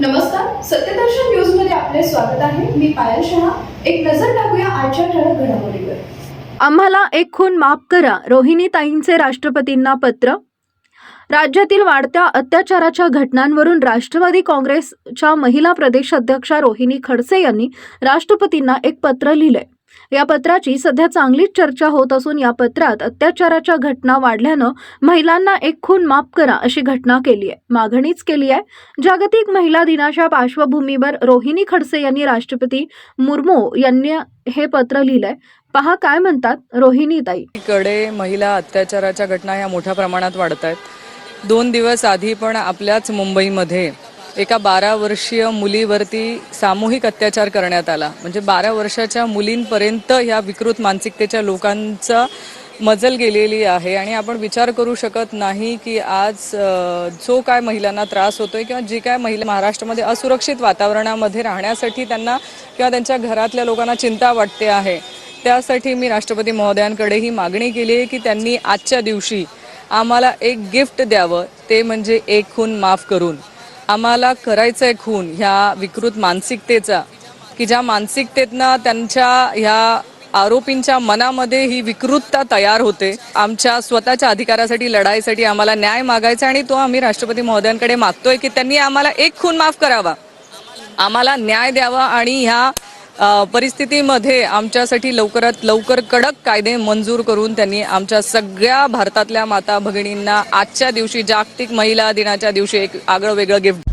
नमस्कार सत्यदर्शन न्यूजमध्ये आपले स्वागत आहे. मी पायल शहा. एक नजर टाकूया आजच्या ठळक घडामोडीवर. आम्हाला एक खून माफ करा रोहिणी ताईंचे राष्ट्रपतींना पत्र. राज्यातील वाढत्या अत्याचाराच्या घटनांवरून राष्ट्रवादी काँग्रेसच्या महिला प्रदेश अध्यक्षा रोहिणी खडसे यांनी राष्ट्रपतींना एक पत्र लिहिलंय. या पत्राची सध्या चांगलीच चर्चा होत असून या पत्रात अत्याचाराच्या घटना वाढल्यानं महिलांना एक खून माफ करा अशी घटना केली आहे. मागणीच केली आहे. जागतिक महिला दिनाच्या पार्श्वभूमीवर रोहिणी खडसे यांनी राष्ट्रपती मुर्मू यांनी हे पत्र लिहिलंय. पहा काय म्हणतात रोहिणीताई. कडे महिला अत्याचाराच्या घटना ह्या मोठ्या प्रमाणात वाढत आहेत. दोन दिवस आधी पण आपल्याच मुंबईमध्ये एका बारा वर्षीय मुलीवरती सामूहिक अत्याचार करण्यात आला. म्हणजे बारा वर्षाच्या मुलींपर्यंत ह्या विकृत मानसिकतेच्या लोकांचा मजल गेलेली आहे. आणि आपण विचार करू शकत नाही की आज जो काय महिलांना त्रास होतोय किंवा जी काय महिला महाराष्ट्रामध्ये असुरक्षित वातावरणामध्ये राहण्यासाठी त्यांना किंवा त्यांच्या घरातल्या लोकांना चिंता वाटते आहे. त्यासाठी मी राष्ट्रपती महोदयांकडे ही मागणी केली आहे की त्यांनी आजच्या दिवशी आम्हाला एक गिफ्ट द्यावं. ते म्हणजे एक खून माफ करून. आम्हाला करायचं आहे खून ह्या विकृत मानसिकतेचा. की ज्या मानसिकतेतनं त्यांच्या ह्या आरोपींच्या मनामध्ये ही विकृतता तयार होते. आमच्या स्वतःच्या अधिकारासाठी लढाईसाठी आम्हाला न्याय मागायचा आणि तो आम्ही राष्ट्रपती महोदयांकडे मागतोय की त्यांनी आम्हाला एक खून माफ करावा. आम्हाला न्याय द्यावा आणि ह्या परिस्थितीमध्ये आमच्यासाठी लवकरात लवकर कडक कायदे मंजूर करून त्यांनी आमच्या सगळ्या भारतातल्या माता भगिनींना आजच्या दिवशी जागतिक महिला दिनाच्या दिवशी एक आगळं वेगळं गिफ्ट